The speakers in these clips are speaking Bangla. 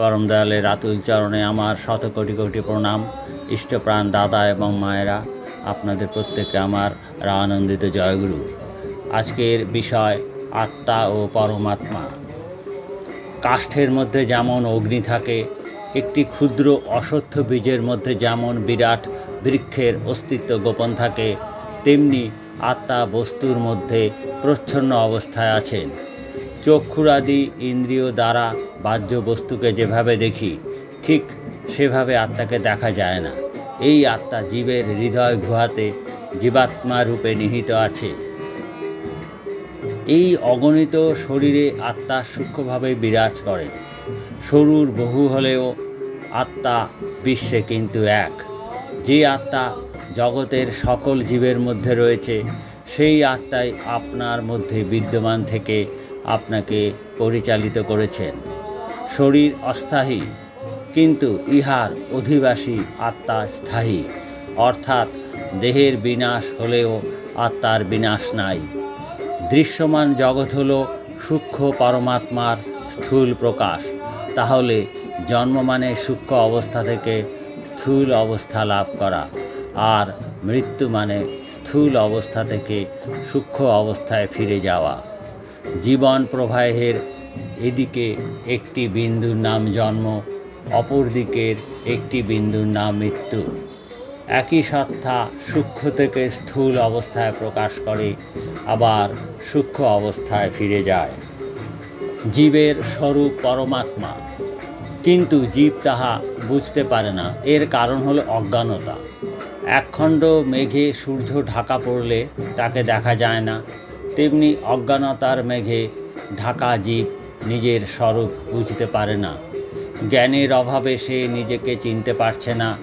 পরম দয়ালের আতুল চরণে আমার শত কোটি কোটি প্রণাম। ইষ্টপ্রাণ দাদা এবং মায়েরা, আপনাদের প্রত্যেককে আমার আনন্দিত জয়গুরু। আজকের বিষয় আত্মা ও পরমাত্মা। কাষ্ঠের মধ্যে যেমন অগ্নি থাকে, একটি ক্ষুদ্র অসত্য বীজের মধ্যে যেমন বিরাট বৃক্ষের অস্তিত্ব গোপন থাকে, তেমনি আত্মা বস্তুর মধ্যে প্রচ্ছন্ন অবস্থায় আছেন। চক্ষুরাদি ইন্দ্রিয় দ্বারা বাহ্য বস্তুকে যেভাবে দেখি, ঠিক সেভাবে আত্মাকে দেখা যায় না। এই আত্মা জীবের হৃদয় গুহাতে জীবাত্মা রূপে নিহিত আছে। এই অগণিত শরীরে আত্মা সূক্ষ্মভাবে বিরাজ করে। সরুর বহু হলেও আত্মা বিশ্বে কিন্তু এক। যে আত্মা জগতের সকল জীবের মধ্যে রয়েছে, সেই আত্মাই আপনার মধ্যে বিদ্যমান থেকে আপনাকে পরিচালিত করেছেন। শরীর অস্থায়ী, কিন্তু ইহার অধিবাসী আত্মা স্থায়ী, অর্থাৎ দেহের বিনাশ হলেও আত্মার বিনাশ নাই। দৃশ্যমান জগৎ হল সূক্ষ্ম পরমাত্মার স্থূল প্রকাশ। তাহলে জন্ম মানে সূক্ষ্ম অবস্থা থেকে স্থূল অবস্থা লাভ করা, আর মৃত্যু মানে স্থূল অবস্থা থেকে সূক্ষ্ম অবস্থায় ফিরে যাওয়া। জীবন প্রবাহের এদিকে একটি বিন্দুর নাম জন্ম, অপর দিকের একটি বিন্দুর নাম মৃত্যু। একই সত্তা সূক্ষ্ম থেকে স্থূল অবস্থায় প্রকাশ করে, আবার সূক্ষ্ম অবস্থায় ফিরে যায়। জীবের স্বরূপ পরমাত্মা। কিন্তু জীব তাহা বুঝতে পারে না। এর কারণ হলো অজ্ঞানতা। একখণ্ড মেঘে সূর্য ঢাকা পড়লে তাকে দেখা যায় না। তেমনি অজ্ঞানতার মেঘে ঢাকা জীব নিজের স্বরূপ বুঝতে পারে না। জ্ঞানের অভাবে সে নিজেকে চিনতে পারছে না।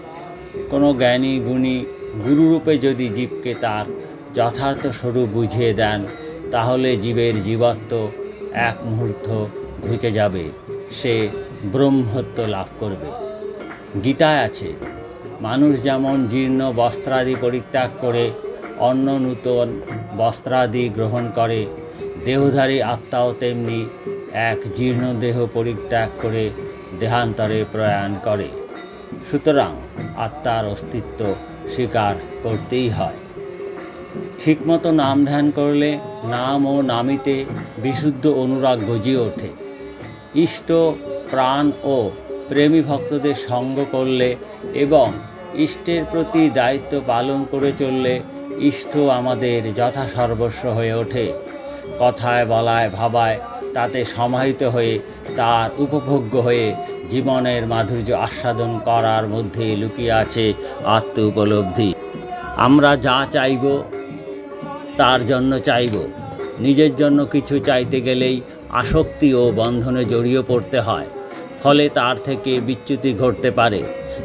কোনো জ্ঞানী গুণী গুরুরূপে যদি জীবকে তার যথার্থ স্বরূপ বুঝিয়ে দেন, তাহলে জীবের জীবত্ব এক মুহূর্ত ঘুচে যাবে। সে ব্রহ্মত্ব লাভ করবে। গীতায় আছে, মানুষ যেমন জীর্ণ বস্ত্রাদি পরিত্যাগ করে অন্য নূতন বস্ত্রাদি গ্রহণ করে। দেহধারী আত্মাও তেমনি এক জীর্ণ দেহ পরিত্যাগ করে দেহান্তরে প্রয়াণ করে। সুতরাং আত্মার অস্তিত্ব স্বীকার করতেই হয়। ঠিকমতো নাম ধ্যান করলে নাম ও নামিতে বিশুদ্ধ অনুরাগ গজিয়ে ওঠে। ইষ্ট, প্রাণ ও প্রেমী ভক্তদের সঙ্গ করলে এবং ইষ্টের প্রতি দায়িত্ব পালন করে চললে ইষ্ট আমাদের যথাসর্বস্ব হয়ে ওঠে। কথায়, বলায়, ভাবায়, তাতে সমাহিত হয়ে তার উপভোগ্য হয়ে জীবনের মাধুর্য আস্বাদন করার মধ্যে লুকিয়ে আছে আত্ম উপলব্ধি। আমরা যা চাইব, তার জন্য চাইব। নিজের জন্য কিছু চাইতে গেলেই আসক্তি ও বন্ধনে জড়িয়ে পড়তে হয়। ফলে তার থেকে বিচ্যুতি ঘটতে পারে।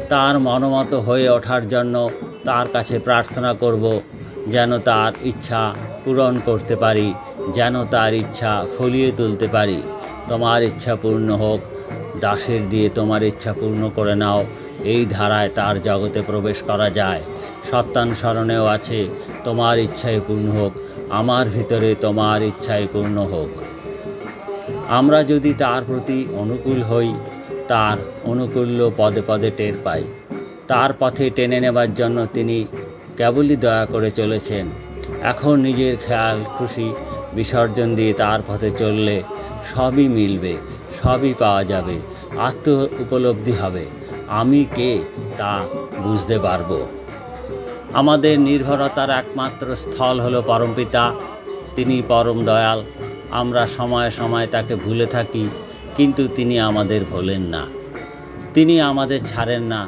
তার মনোমত হয়ে ওঠার জন্য তার কাছে প্রার্থনা করব যেন তার ইচ্ছা পূরণ করতে পারি, যেন তার ইচ্ছা ফলিয়ে তুলতে পারি। তোমার ইচ্ছা পূর্ণ হোক, দাসের দিয়ে তোমার ইচ্ছা পূর্ণ করে নাও। এই ধারায় তার জগতে প্রবেশ করা যায়। সত্যানুসরণেও আছে, তোমার ইচ্ছাই পূর্ণ হোক, আমার ভিতরে তোমার ইচ্ছাই পূর্ণ হোক। আমরা যদি তার প্রতি অনুকূল হই, তার অনুকূল্য পদে পদে টের পাই। তার পথে টেনে নেবার জন্য তিনি কেবলই দয়া করে চলেছেন। এখন নিজের খেয়াল, খুশি, বিসর্জন দিয়ে তার পথে চললে সবই মিলবে, সবই পাওয়া যাবে আত্ম উপলব্ধি হবে। আমি কে তা বুঝতে পারব। আমাদের নির্ভরতার একমাত্র স্থল হলো পরমপিতা তিনি পরম দয়াল। আমরা সময়ে সময় তাকে ভুলে থাকি, কিন্তু তিনি আমাদের ভোলেন না। তিনি আমাদের ছাড়েন না।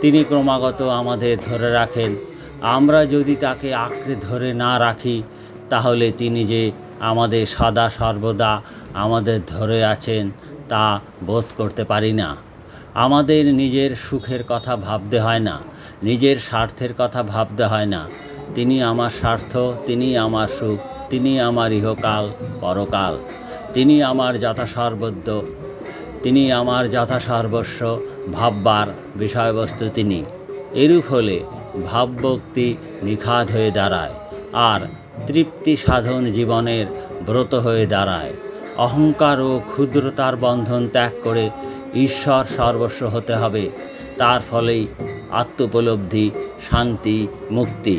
তিনি ক্রমাগত আমাদের ধরে রাখেন। আমরা যদি তাকে আঁকড়ে ধরে না রাখি, তাহলে তিনি যে আমাদের সদা সর্বদা আমাদের ধরে আছেন তা বোধ করতে পারি না। আমাদের নিজের সুখের কথা ভাবতে হয় না, নিজের স্বার্থের কথা ভাবতে হয় না। তিনি আমার স্বার্থ, তিনি আমার সুখ, তিনি আমার ইহকাল, পরকাল। তিনি আমার যথাসর্বদ্য তিনি আমার যথাসর্বস্ব ভাববার বিষয়বস্তু তিনি। এরূপ হলে ভাবভক্তি নিখাদ হয়ে দাঁড়ায়, আর তৃপ্তি সাধন জীবনের ব্রত হয়ে দাঁড়ায়। অহংকার ও ক্ষুদ্রতার বন্ধন ত্যাগ করে ঈশ্বর সর্বস্ব হতে হবে, তার ফলেই আত্মোপলব্ধি, শান্তি, মুক্তি।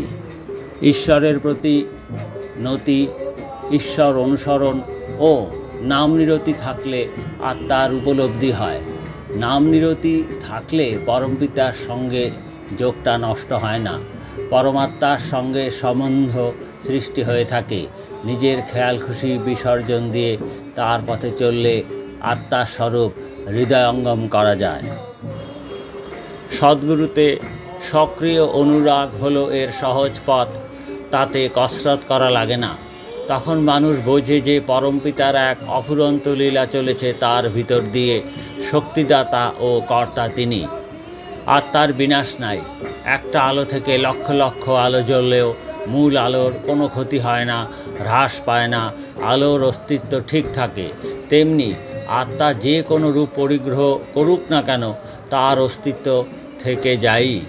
ঈশ্বরের প্রতি নতি, ঈশ্বর অনুসরণ ও নাম নিরতি থাকলে আত্মার উপলব্ধি হয়। নাম নিরতি থাকলে পরমপিতার সঙ্গে যোগটা নষ্ট হয় না। পরমাত্মার সঙ্গে সম্বন্ধ সৃষ্টি হয়ে থাকে। নিজের খেয়াল খুশি বিসর্জন দিয়ে তার পথে চললে আত্মার স্বরূপ হৃদয়ঙ্গম করা যায়। সদ্গুরুতে সক্রিয় অনুরাগ হলো এর সহজ পথ। তাতে কসরত করা লাগে না। তখন মানুষ বোঝে যে পরমপিতার এক অফুরন্ত লীলা চলেছে তার ভিতর দিয়ে শক্তিদাতা ও কর্তা তিনি। আর তার বিনাশ নাই। একটা আলো থেকে লক্ষ লক্ষ আলো জ্বললেও মূল আলোর কোনো ক্ষতি হয় না, হ্রাস পায় না, আলোর অস্তিত্ব ঠিক থাকে। তেমনি আত্মা যে কোনো রূপ পরিগ্রহ করুক না কেন, তার অস্তিত্ব থেকে যাই।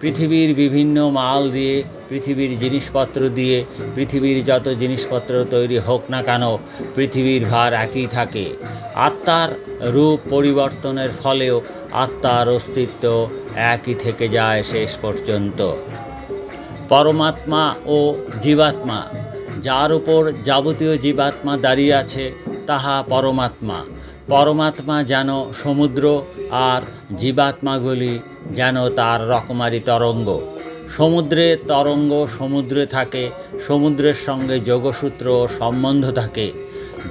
পৃথিবীর বিভিন্ন মাল দিয়ে, পৃথিবীর জিনিসপত্র দিয়ে, পৃথিবীর যত জিনিসপত্র তৈরি হোক না কেন, পৃথিবীর ভার একই থাকে। আত্মার রূপ পরিবর্তনের ফলেও আত্মার অস্তিত্ব একই থেকে যায় শেষ পর্যন্ত। পরমাত্মা ও জীবাত্মা, যার উপর যাবতীয় জীবাত্মা দাঁড়িয়ে আছে, তাহা পরমাত্মা। পরমাত্মা যেন সমুদ্র আর জীবাত্মাগুলি যেন তার রকমারি তরঙ্গ। সমুদ্রের তরঙ্গ, সমুদ্রে থাকে, সমুদ্রের সঙ্গে যোগসূত্র ও সম্বন্ধ থাকে।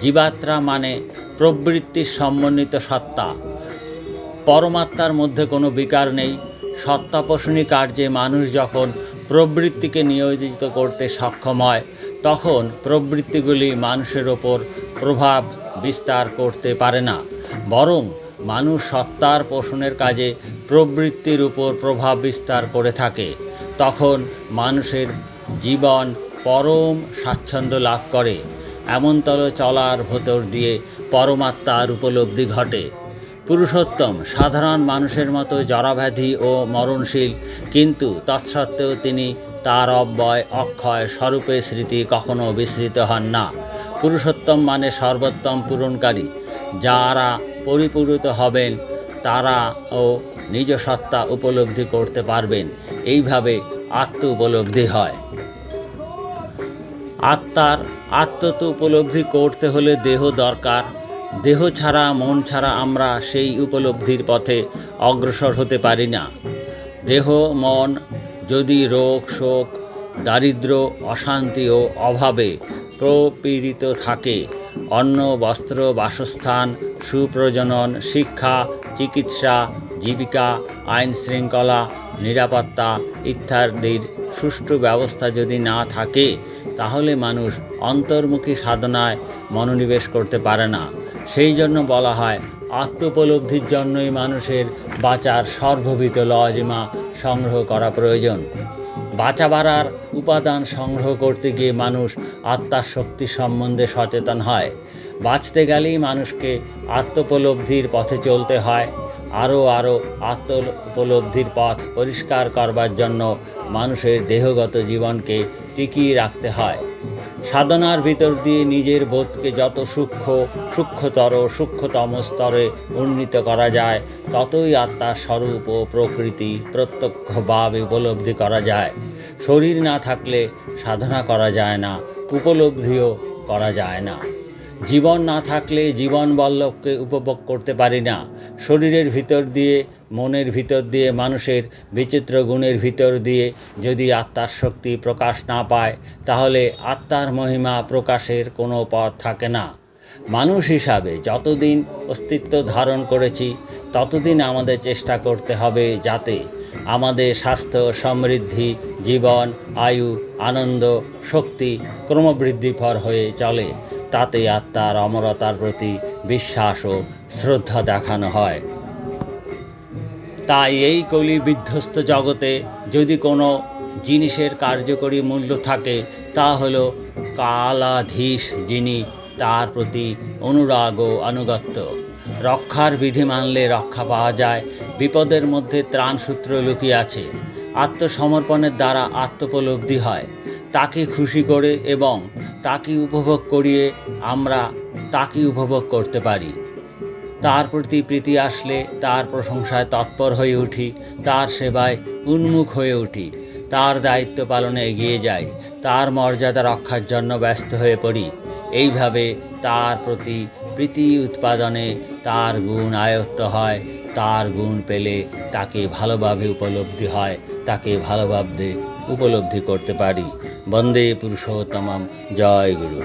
জীবাত্রা মানে প্রবৃত্তির সমন্বিত সত্তা। পরমাত্মার মধ্যে কোনো বিকার নেই। সত্তাপোষণী কার্যে মানুষ যখন প্রবৃত্তিকে নিয়োজিত করতে সক্ষম হয়, তখন প্রবৃত্তিগুলি মানুষের ওপর প্রভাব বিস্তার করতে পারে না। বরং মানুষ সত্তার পোষণের কাজে প্রবৃত্তির উপর প্রভাব বিস্তার করে থাকে, তখন মানুষের জীবন পরম স্বাচ্ছন্দ্য লাভ করে। এমনতল চলার ভেতর দিয়ে পরমাত্মার উপলব্ধি ঘটে। পুরুষোত্তম সাধারণ মানুষের মতো জরাব্যাধি ও মরণশীল, কিন্তু তৎসত্ত্বেও তিনি তার অব্যয় অক্ষয় স্বরূপে স্মৃতি কখনো বিস্মৃত হন না। পুরুষোত্তম মানে সর্বোত্তম পূরণকারী, যারা পরিপূরিত হবেন তারা ও নিজ সত্তা উপলব্ধি করতে পারবেন। এইভাবে আত্ম উপলব্ধি হয়। আত্মার আত্মত উপলব্ধি করতে হলে দেহ দরকার। দেহ ছাড়া, মন ছাড়া আমরা সেই উপলব্ধির পথে অগ্রসর হতে পারি না। দেহ, মন যদি রোগ, শোক, দারিদ্র, অশান্তি ও অভাবে প্রপীড়িত থাকে, অন্ন, বস্ত্র, বাসস্থান, সুপ্রজনন, শিক্ষা চিকিৎসা, জীবিকা, আইন শৃঙ্খলা, নিরাপত্তা ইত্যাদির সুষ্ঠু ব্যবস্থা যদি না থাকে, তাহলে মানুষ অন্তর্মুখী সাধনায় মনোনিবেশ করতে পারে না। সেই জন্য বলা হয়, আত্মোপলব্ধির জন্যই মানুষের বাঁচার সর্বভূত লজিমা সংগ্রহ করা প্রয়োজন। বাঁচা বাড়ার উপাদান সংগ্রহ করতে গিয়ে মানুষ আত্মার শক্তি সম্বন্ধে সচেতন হয়। বাঁচতে গেলেই মানুষকে আত্মোপলব্ধির পথে চলতে হয়। আরও আরও আত্ম উপলব্ধির পথ পরিষ্কার করবার জন্য মানুষের দেহগত জীবনকে টিকিয়ে রাখতে হয়। সাধনার ভিতর দিয়ে নিজের বোধকে যত সূক্ষ্ম, সূক্ষ্মতর, সূক্ষ্মতম স্তরে উন্নীত করা যায়, ততই আত্মার স্বরূপ ও প্রকৃতি প্রত্যক্ষভাবে উপলব্ধি করা যায়। শরীর না থাকলে সাধনা করা যায় না, উপলব্ধিও করা যায় না। জীবন না থাকলে জীবন বল্লভকে উপভোগ করতে পারি না। শরীরের ভিতর দিয়ে, মনের ভিতর দিয়ে, মানুষের বিচিত্র গুণের ভিতর দিয়ে যদি আত্মার শক্তি প্রকাশ না পায়, তাহলে আত্মার মহিমা প্রকাশের কোনো পথ থাকে না। মানুষ হিসাবে যতদিন অস্তিত্ব ধারণ করেছি, ততদিন আমাদের চেষ্টা করতে হবে যাতে আমাদের স্বাস্থ্য সমৃদ্ধি, জীবন, আয়ু, আনন্দ, শক্তি ক্রমবৃদ্ধিফর হয়ে চলে। তাতে আত্মার অমরতার প্রতি বিশ্বাস ও শ্রদ্ধা দেখানো হয়। তাই এই কলি বিধ্বস্ত জগতে যদি কোনো জিনিসের কার্যকরী মূল্য থাকে, তা হল কালাধীশ যিনি তার প্রতি অনুরাগ ও আনুগত্য। রক্ষার বিধি মানলে রক্ষা পাওয়া যায়, বিপদের মধ্যে ত্রাণসূত্র লুকিয়ে আছে। আত্মসমর্পণের দ্বারা আত্মোপলব্ধি হয়। তাকে খুশি করে এবং তাকে উপভোগ করিয়ে আমরা তাকে উপভোগ করতে পারি। তার প্রতি প্রীতি আসলে তার প্রশংসায় তৎপর হয়ে উঠি, তার সেবায় উন্মুখ হয়ে উঠি, তার দায়িত্ব পালনে এগিয়ে যাই, তার মর্যাদা রক্ষার জন্য ব্যস্ত হয়ে পড়ি। এইভাবে তার প্রতি প্রীতি উৎপাদনে তার গুণ আয়ত্ত হয়, তার গুণ পেলে তাকে ভালোভাবে উপলব্ধি হয়, তাকে ভালোভাবে উপলব্ধি করতে পারি। বন্দে পুরুষোত্তম জয় গুরু।